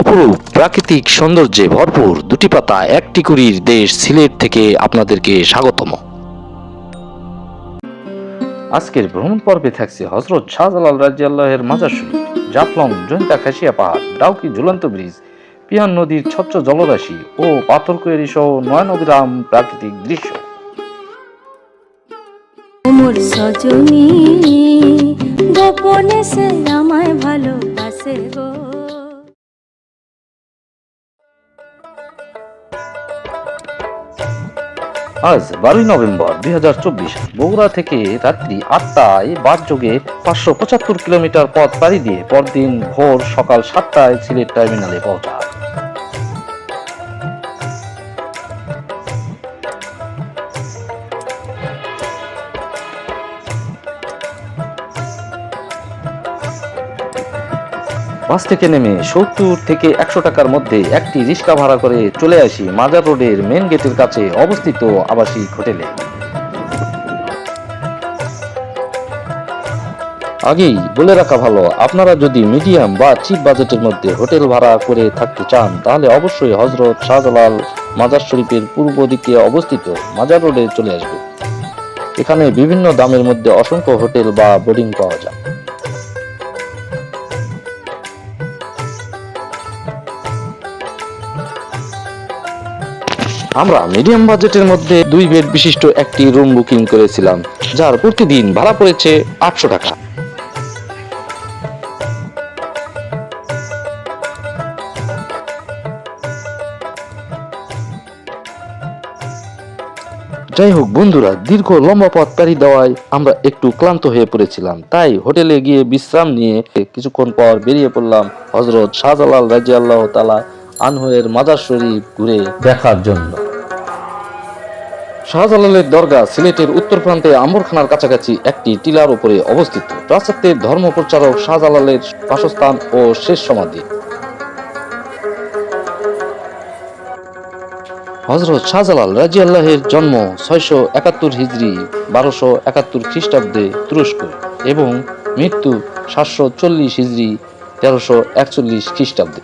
অপরূপ প্রাকৃতিক সৌন্দর্যে ভরপুর দুটি পাতা, একটি কুড়ির দেশ সিলেট থেকে আপনাদেরকে স্বাগতম। আজকের ভ্রমণ পর্বে থাকছে হজরত শাহজালাল রাজি আল্লাহের মাজার শরীফ, জাফলং জয়ন্তা খাসিয়া পাহাড়, ডাউকি ঝুলন্ত ব্রিজ, পিয়ান নদীর স্বচ্ছ জলরাশি ও পাথরকুয়ারি সহ নয়নবিরাম প্রাকৃতিক দৃশ্য। মোর সজনী, গোপনে সে আমায় ভালোবাসে গো। আজ বারোই নভেম্বর দুই হাজার চব্বিশ বগুড়া থেকে রাত্রি আটটায় বার যোগে পাঁচশো পঁচাত্তর কিলোমিটার পথ পাড়ি দিয়ে পরদিন ভোর সকাল সাতটায় সিলেট টার্মিনালে পৌঁছায়। বাস থেকে নেমে সত্তর থেকে একশো টাকার মধ্যে একটি রিক্সা ভাড়া করে চলে আসি মাজার রোডের মেন গেটের কাছে অবস্থিত আবাসিক হোটেলে। আগেই বলে রাখা ভালো, আপনারা যদি মিডিয়াম বা চিপ বাজেটের মধ্যে হোটেল ভাড়া করে থাকতে চান, তাহলে অবশ্যই হজরত শাহজালাল মাজার শরীফের পূর্ব দিকে অবস্থিত মাজার রোডে চলে আসবে এখানে বিভিন্ন দামের মধ্যে অসংখ্য হোটেল বা বোর্ডিং পাওয়া যায়। আমরা মিডিয়াম বাজেটের মধ্যে দুই বেড বিশিষ্ট একটি রুম বুকিং করেছিলাম, যার প্রতিদিন ভাড়া পড়েছে আটশো টাকা। যাই হোক বন্ধুরা, দীর্ঘ লম্বা পথ পাড়ি দেওয়ায় আমরা একটু ক্লান্ত হয়ে পড়েছিলাম। তাই হোটেলে গিয়ে বিশ্রাম নিয়ে কিছুক্ষণ পর বেরিয়ে পড়লাম হজরত শাহজালাল রাজি আল্লাহ তালা আনহুয়ের মাজার শরীফ ঘুরে দেখার জন্য। শাহজালালের দরগা সিলেটের উত্তর প্রান্তে আম্বরখানার কাছাকাছি একটি টিলার উপরে অবস্থিত। পাশ্চাত্যের ধর্ম প্রচারক শাহজালালের বাসস্থান ও শেষ সমাধি। হজরত শাহজালাল রাজি আল্লাহের জন্ম ছয়শো একাত্তর হিজড়ি বারোশো একাত্তর খ্রিস্টাব্দে তুরস্ক এবং মৃত্যু সাতশো চল্লিশ হিজড়ি তেরোশো একচল্লিশ খ্রিস্টাব্দে।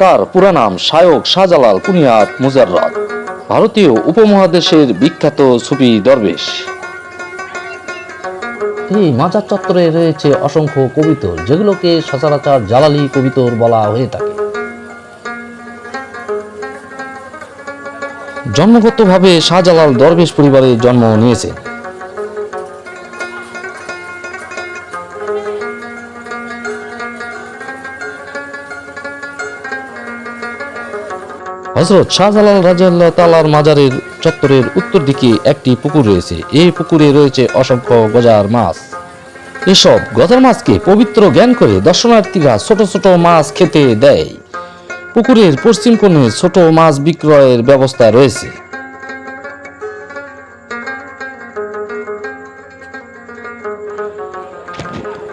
তার পুরা নাম শায়ক শাহজালাল কুনিয়াত মুজাররদ। ভারতীয় উপমহাদেশের বিখ্যাত সুফি দরবেশ। এই মাজার চত্বরে রয়েছে অসংখ্য কবিতর যেগুলোকে সচরাচর জালালি কবিতর বলা হয়ে থাকে। জন্মগতভাবে শাহজালাল দরবেশ পরিবারে জন্ম নিয়েছেন। হজরত শাহজালাল রাজিয়াল্লাহ তালার মাজারের চত্বরের উত্তর দিকে একটি পুকুর রয়েছে। এই পুকুরে রয়েছে অসংখ্য গজার মাছ। এসব গজার মাছকে পবিত্র জ্ঞান করে দর্শনার্থীরা ছোট ছোট মাছ খেতে দেয়। পুকুরের পশ্চিম কোণে ছোট মাছ বিক্রয়ের ব্যবস্থা রয়েছে।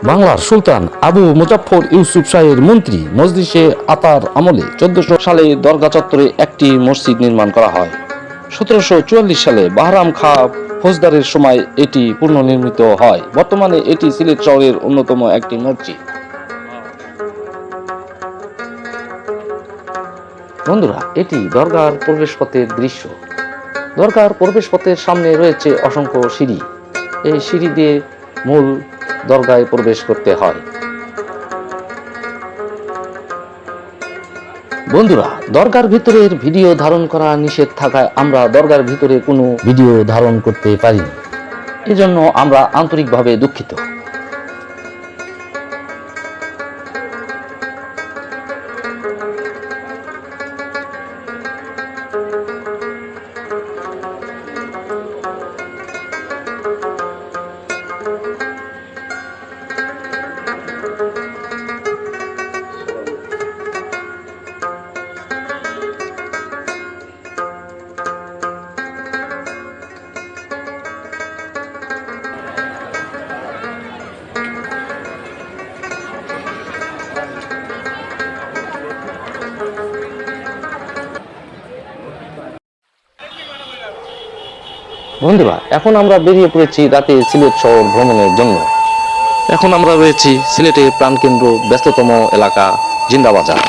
বাংলার সুলতান আবু মুজাফর ইউসুফ শাহের মন্ত্রী মজলিসে আতার আমলে চোদ্দশো সালে দরগা চত্বরে একটি মসজিদ নির্মাণ করা হয়। সতেরোশো চুয়াল্লিশ সালে বাহরাম খা ফৌজদারের সময় এটি পুনর্নির্মিত হয়। বর্তমানে এটি সিলেট শহরের অন্যতম একটি মসজিদ। বন্ধুরা, এটি দরগার প্রবেশপথের দৃশ্য। দরগার প্রবেশপথের সামনে রয়েছে অসংখ্য সিঁড়ি। এই সিঁড়ি দিয়ে মূল দরগায় প্রবেশ করতে হয়। বন্ধুরা, দরগার ভিতরের ভিডিও ধারণ করা নিষেধ থাকায় আমরা দরগার ভিতরে কোনো ভিডিও ধারণ করতে পারিনি। এজন্য আমরা আন্তরিকভাবে দুঃখিত। বন্ধুরা, এখন আমরা বেরিয়ে পড়েছি রাতে সিলেট শহর ভ্রমণের জন্য। এখন আমরা রয়েছি সিলেটের প্রাণকেন্দ্র, ব্যস্ততম এলাকা, জিন্দাবাজার।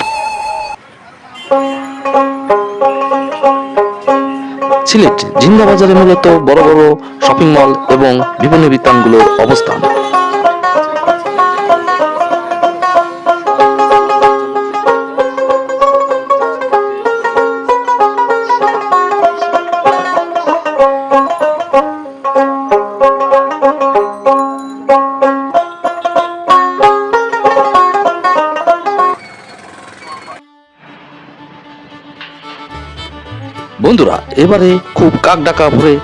সিলেট, জিন্দাবাজারে মূলত বড় বড় শপিং মল এবং বিভিন্ন বিতানগুলোর অবস্থান। বন্ধুরা, এবারে খুব কাক ডাকা ভরে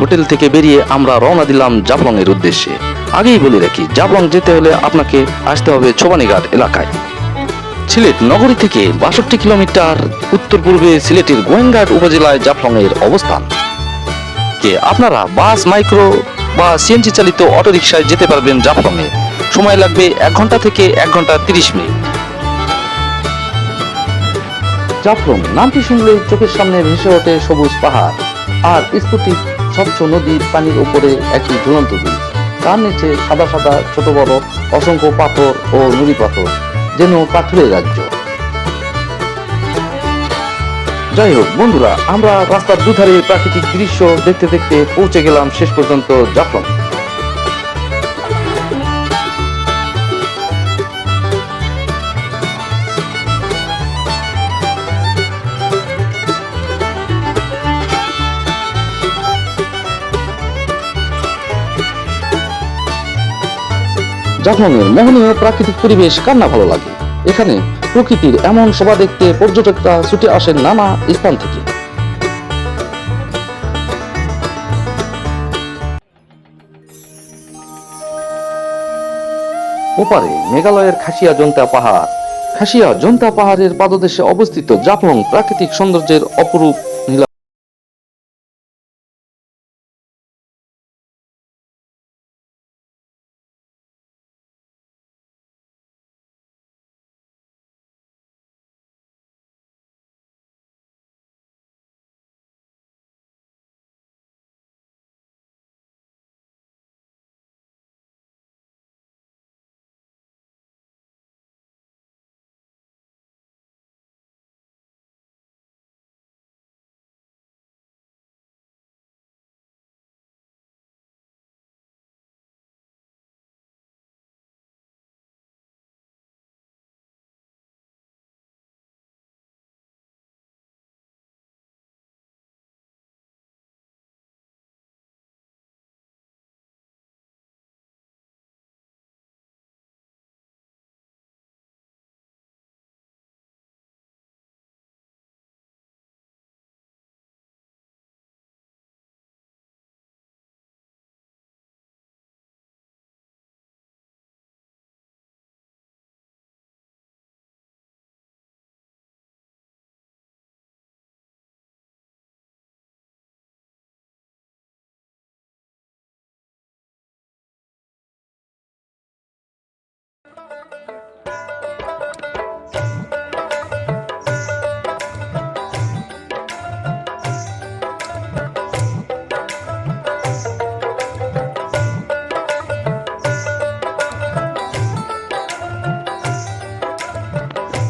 হোটেল থেকে বেরিয়ে আমরা রওনা দিলাম জাফলং এর উদ্দেশ্যে। আগেই বলে রাখি, জাফলং যেতে হলে আপনাকে আসতে হবে ছোবানীঘাট এলাকায়। সিলেট নগরী থেকে বাষট্টি কিলোমিটার উত্তর পূর্বে সিলেটের গোয়েনঘাট উপজেলায় জাফলং এর অবস্থান। কে আপনারা বাস, মাইক্রো বা সিএনজি চালিত অটোরিকশায় যেতে পারবেন জাফলং এ সময় লাগবে এক ঘণ্টা থেকে এক ঘণ্টা তিরিশ মিনিট। জাফলং নামটি শুনলে চোখের সামনে ভেসে ওঠে সবুজ পাহাড়, আর স্ফুটিক স্বচ্ছ নদীর পানির উপরে একটি ঝুলন্ত ব্রিজ তার নিচে সাদা সাদা ছোট বড় অসংখ্য পাথর ও নুড়ি পাথর, যেন পাথরের রাজ্য। যাই হোক, বন্ধুরা, আমরা রাস্তার দুধারে প্রাকৃতিক দৃশ্য দেখতে দেখতে পৌঁছে গেলাম শেষ পর্যন্ত জাফলং জাফলংয়ের মোহনীয় প্রাকৃতিক পরিবেশ কার না ভালো লাগে? এখানে প্রকৃতির এমন শোভা দেখতে পর্যটকরা ছুটে আসেন নানা স্থান থেকে। ওপারে মেঘালয়ের খাসিয়া জন্তা পাহাড়। খাসিয়া জন্তা পাহাড়ের পাদদেশে অবস্থিত জাফলং প্রাকৃতিক সৌন্দর্যের অপরূপ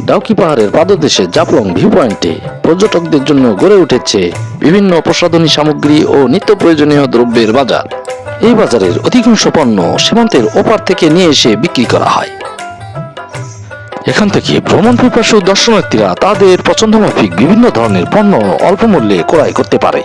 ডাউকি পাহাড়ের পাদদেশে জাফলং ভিউ পয়েন্টে পর্যটকদের জন্য গড়ে উঠেছে বিভিন্ন প্রসাধনী সামগ্রী ও নিত্য প্রয়োজনীয় দ্রব্যের বাজার। এই বাজারের অধিকাংশ পণ্য সীমান্তের ওপার থেকে নিয়ে এসে বিক্রি করা হয়। এখান থেকে ভ্রমণ পিপাসু দর্শনার্থীরা তাদের পছন্দমাফিক বিভিন্ন ধরনের পণ্য অল্প মূল্যে ক্রয় করতে পারে।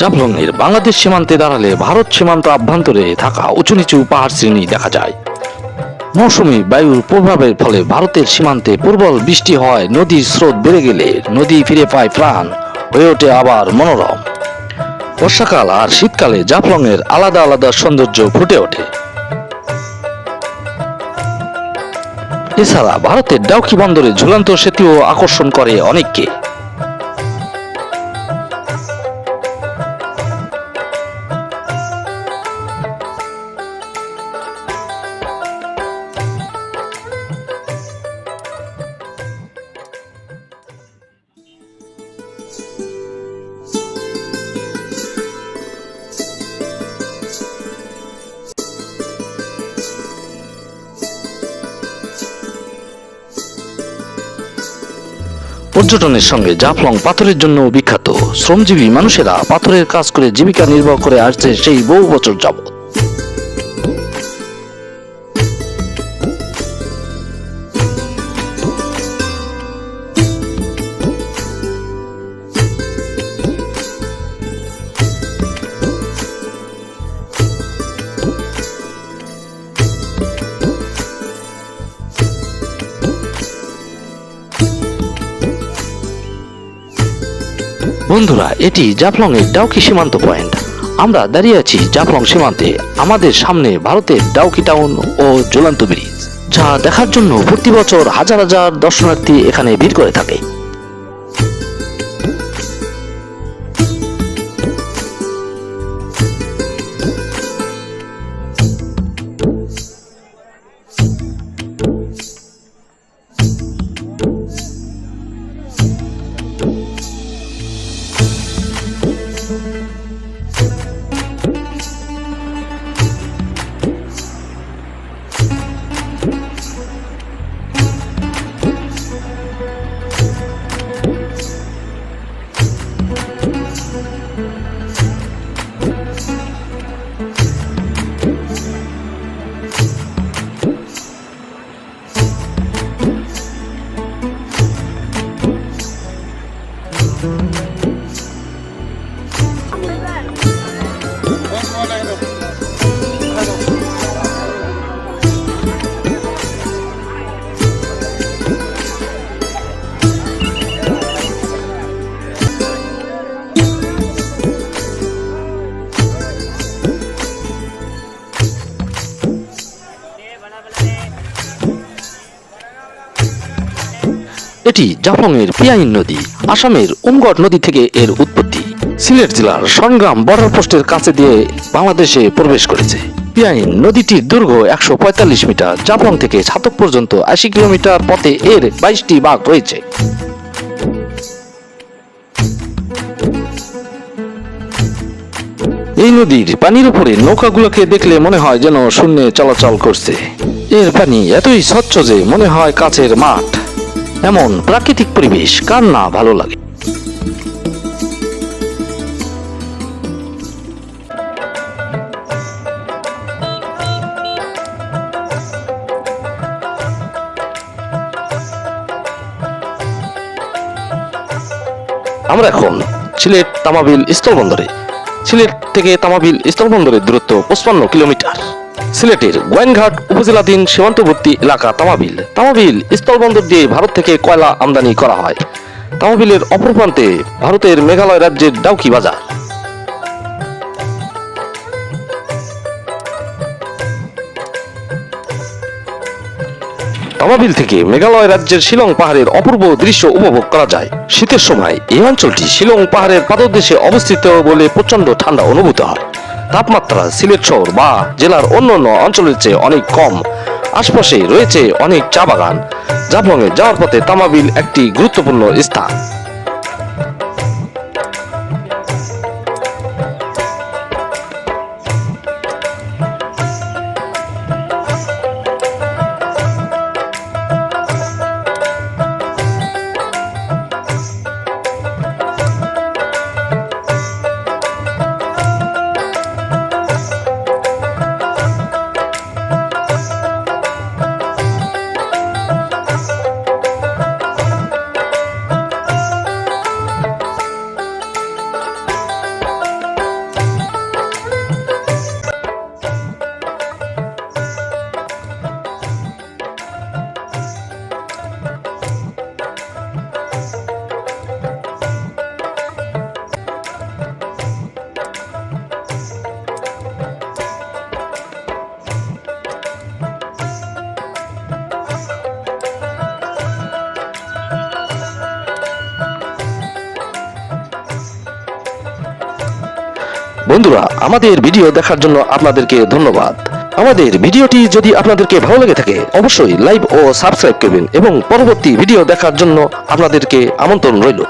জাফলংয়ের বাংলাদেশ সীমান্তে দাঁড়ালে ভারত সীমান্ত আভ্যন্তরে থাকা উঁচু নিচু পাহাড় শ্রেণি দেখা যায়। মৌসুমী বায়ুর প্রভাবের ফলে ভারতের সীমান্তে প্রবল বৃষ্টি হয়, নদীর স্রোত বেড়ে গেলে নদী ফিরে পায় প্রাণ হয়ে ওঠে আবার মনোরম। বর্ষাকাল আর শীতকালে জাফলংয়ের আলাদা আলাদা সৌন্দর্য ফুটে ওঠে। এছাড়া ভারতের ডাউকি বন্দরে ঝুলন্ত সেতুও আকর্ষণ করে অনেককে। পর্যটনের সঙ্গে জাফলং পাথরের জন্য বিখ্যাত। শ্রমজীবী মানুষেরা পাথরের কাজ করে জীবিকা নির্বাহ করে আসছে সেই বহু বছর যাবত বন্ধুরা, এটি জাফলং এর ডাউকি সীমান্ত পয়েন্ট। আমরা দাঁড়িয়ে আছি জাফলং সীমান্তে, আমাদের সামনে ভারতের ডাউকি টাউন ও জ্বলন্ত ব্রিজ, যা দেখার জন্য প্রতি বছর হাজার হাজার দর্শনার্থী এখানে ভিড় করে থাকে। এটি জাফলং এর পিয়াইন নদী, আসামের উমগড় নদী থেকে এর উৎপত্তি। সিলেট জেলার সংগ্রাম বর্ডার পোস্টের কাছে দিয়ে বাংলাদেশে প্রবেশ করেছে। পিয়াইন নদীটির দৈর্ঘ্য একশো পঁয়তাল্লিশ মিটার, জাফলং থেকে ছাতক পর্যন্ত আশি কিলোমিটার পথে এর বাইশটি বাঘ রয়েছে। এই নদীর পানির উপরে নৌকাগুলোকে দেখলে মনে হয় যেন শূন্যে চলাচল করছে। এর পানি এতই স্বচ্ছ যে মনে হয় কাছের মাঠ। এমন প্রাকৃতিক পরিবেশ, কার না ভালো লাগে? আমরা এখন সিলেট তামাবিল স্থলবন্দরে। সিলেট থেকে তামাবিল স্থলবন্দরের দূরত্ব পঁচপান্ন কিলোমিটার। সিলেটের গোয়েনঘাট উপজেলাধীন সীমান্তবর্তী এলাকা তামাবিল। তামাবিল স্থলবন্দর দিয়ে ভারত থেকে কয়লা আমদানি করা হয়। তামাবিলের অপর প্রান্তে ভারতের মেঘালয় রাজ্যের ডাউকি বাজার। তামাবিল থেকে মেঘালয় রাজ্যের শিলং পাহাড়ের অপূর্ব দৃশ্য উপভোগ করা যায়। শীতের সময় এই অঞ্চলটি শিলং পাহাড়ের পাদদেশে অবস্থিত বলে প্রচণ্ড ঠান্ডা অনুভূত হয়। তাপমাত্রা সিলেট শহর বা জেলার অন্যান্য অঞ্চলের চেয়ে অনেক কম। আশপাশে রয়েছে অনেক চা বাগান। জাফলংয়ে যাওয়ার পথে তামাবিল একটি গুরুত্বপূর্ণ স্থান। বন্ধুরা, আমাদের ভিডিও দেখার জন্য আপনাদেরকে ধন্যবাদ। আমাদের ভিডিওটি যদি আপনাদেরকে ভালো লেগে থাকে, অবশ্যই লাইক ও সাবস্ক্রাইব করবেন এবং পরবর্তী ভিডিও দেখার জন্য আপনাদেরকে আমন্ত্রণ রইল।